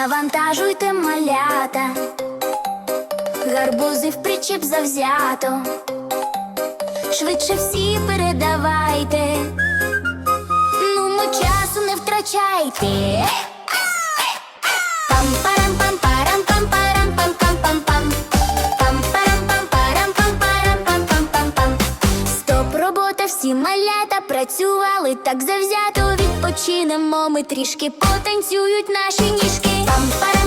Завантажуйте малята, гарбузи в причіп завзято. Швидше всі передавайте, ну мо часу не втрачайте. Малята працювали так завзято. Відпочинемо ми трішки, потанцюють наші ніжки. Пам-парам-пам-парам-пам-парам-пам-пам-пам.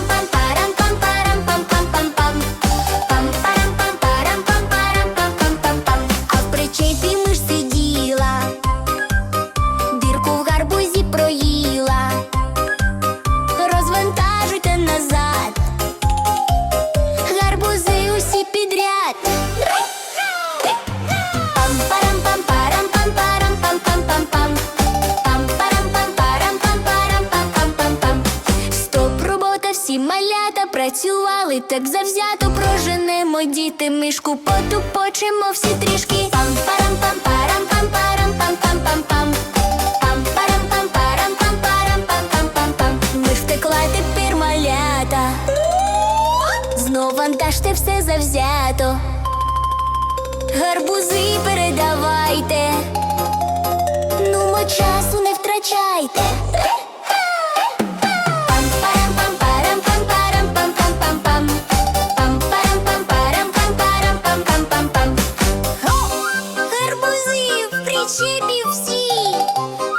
Так завзято. Проженемо діти мишку, потупочемо всі трішки. Пам-парам-пам-парам-пам-парам-пам-пам-пам. Пам-парам-пам-парам-пам-пам-пам-пам. Миш втекла тепер малята. Знов вантажте все завзято. Гарбузи передавайте. В причепі всі.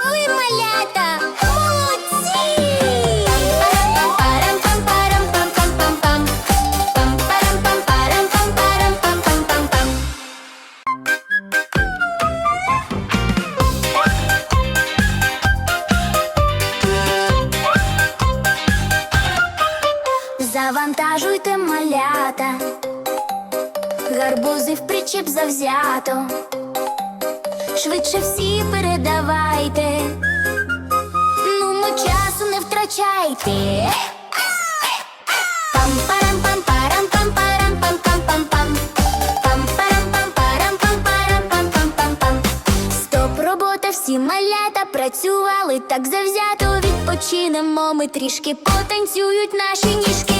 Ви малята, молодці! Пам-парам-пам-парам-пам-парам-пам-пам-пам. Завантажуйте малята, гарбузи в причіп завзято. Швидше всі передавайте, ну мо часу не втрачайте. Всі малята працювали так завзято. Відпочинемо ми трішки, потанцюють наші ніжки.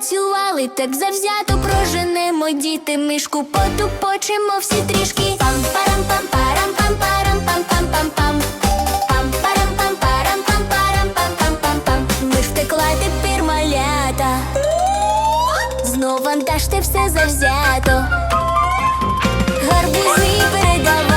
Працювали так завзято. Проженемо діти мишку, потупочемо всі трішки. Пам-парам-пам-парам-пам-парам-пам-пам-пам. Пам-парам-пам-парам-пам-парам-пам-пам. Миш втекла тепер малята. Знов вантажте все завзято. Гарбузи передавайте.